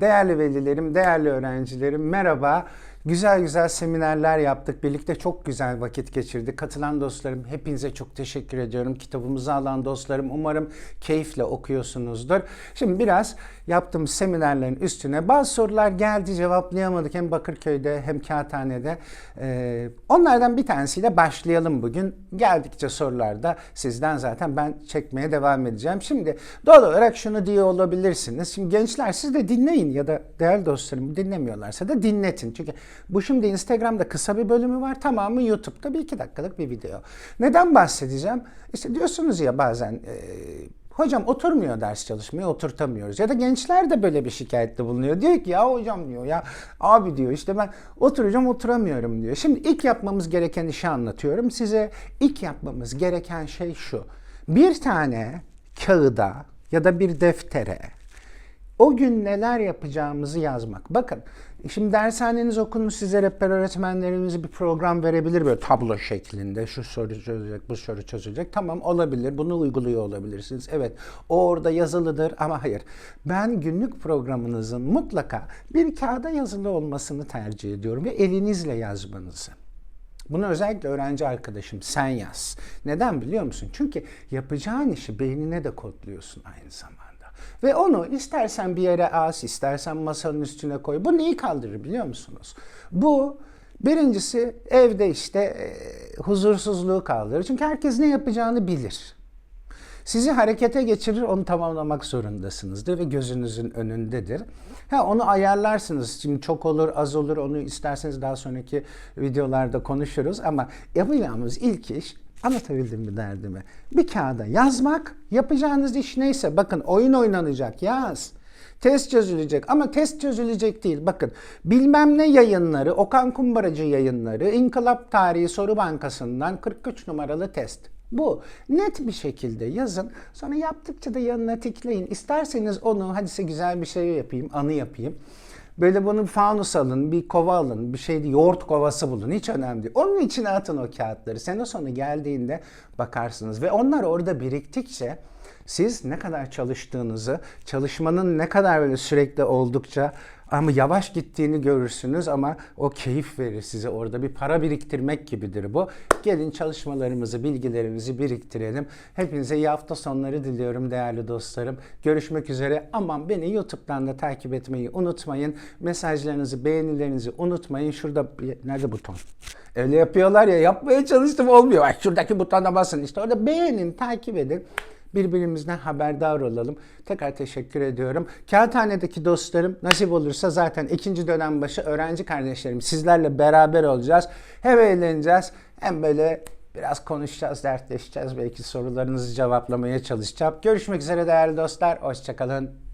Değerli velilerim, değerli öğrencilerim merhaba. Güzel güzel seminerler yaptık. Birlikte çok güzel vakit geçirdik. Katılan dostlarım hepinize çok teşekkür ediyorum. Kitabımızı alan dostlarım umarım keyifle okuyorsunuzdur. Şimdi biraz yaptığımız seminerlerin üstüne bazı sorular geldi cevaplayamadık hem Bakırköy'de hem Kağıthane'de. Ee, onlardan bir tanesiyle başlayalım bugün. Geldikçe sorularda sizden zaten ben çekmeye devam edeceğim. Şimdi doğal olarak şunu diye olabilirsiniz. Şimdi gençler siz de dinleyin ya da değerli dostlarım dinlemiyorlarsa da dinletin. Çünkü bu şimdi Instagram'da kısa bir bölümü var. Tamamı YouTube'da bir iki dakikalık bir video. Neden bahsedeceğim? İşte diyorsunuz ya bazen e, hocam oturmuyor ders çalışmaya oturtamıyoruz. Ya da gençler de böyle bir şikayette bulunuyor. Diyor ki ya hocam diyor ya abi diyor işte ben oturacağım oturamıyorum diyor. Şimdi ilk yapmamız gereken işi anlatıyorum. Size ilk yapmamız gereken şey şu. Bir tane kağıda ya da bir deftere o gün neler yapacağımızı yazmak. Bakın şimdi dershaneniz okunmuş size rehber öğretmenleriniz bir program verebilir böyle tablo şeklinde. Şu soru çözecek, bu soru çözecek. Tamam olabilir. Bunu uyguluyor olabilirsiniz. Evet o orada yazılıdır ama hayır. Ben günlük programınızın mutlaka bir kağıda yazılı olmasını tercih ediyorum ve elinizle yazmanızı. Bunu özellikle öğrenci arkadaşım sen yaz. Neden biliyor musun? Çünkü yapacağın işi beynine de kodluyorsun aynı zamanda. Ve onu istersen bir yere as, istersen masanın üstüne koy. Bu neyi kaldırır biliyor musunuz? Bu birincisi evde işte e, huzursuzluğu kaldırır. Çünkü herkes ne yapacağını bilir. Sizi harekete geçirir, onu tamamlamak zorundasınızdır ve gözünüzün önündedir. Ha onu ayarlarsınız. Şimdi çok olur, az olur. Onu isterseniz daha sonraki videolarda konuşuruz ama yapacağımız ilk iş Anlatabildim mi derdimi? Bir kağıda yazmak, yapacağınız iş neyse. Bakın oyun oynanacak, yaz. Test çözülecek ama test çözülecek değil. Bakın bilmem ne yayınları, Okan Kumbaracı yayınları, İnkılap Tarihi Soru Bankası'ndan 43 numaralı test. Bu net bir şekilde yazın. Sonra yaptıkça da yanına tikleyin. İsterseniz onu hadi size güzel bir şey yapayım, anı yapayım. Böyle bunu fanus alın, bir kova alın, bir şey yoğurt kovası bulun. Hiç önemli değil. Onun içine atın o kağıtları. Sene sonu geldiğinde bakarsınız. Ve onlar orada biriktikçe siz ne kadar çalıştığınızı, çalışmanın ne kadar böyle sürekli oldukça ama yavaş gittiğini görürsünüz ama o keyif verir size orada. Bir para biriktirmek gibidir bu. Gelin çalışmalarımızı, bilgilerimizi biriktirelim. Hepinize iyi hafta sonları diliyorum değerli dostlarım. Görüşmek üzere. Aman beni YouTube'dan da takip etmeyi unutmayın. Mesajlarınızı, beğenilerinizi unutmayın. Şurada nerede buton? Öyle yapıyorlar ya yapmaya çalıştım olmuyor. Ay şuradaki butona basın. İşte orada beğenin, takip edin birbirimizden haberdar olalım. Tekrar teşekkür ediyorum. Kağıthane'deki dostlarım nasip olursa zaten ikinci dönem başı öğrenci kardeşlerim sizlerle beraber olacağız. Hem eğleneceğiz hem böyle biraz konuşacağız, dertleşeceğiz. Belki sorularınızı cevaplamaya çalışacağım. Görüşmek üzere değerli dostlar. Hoşçakalın.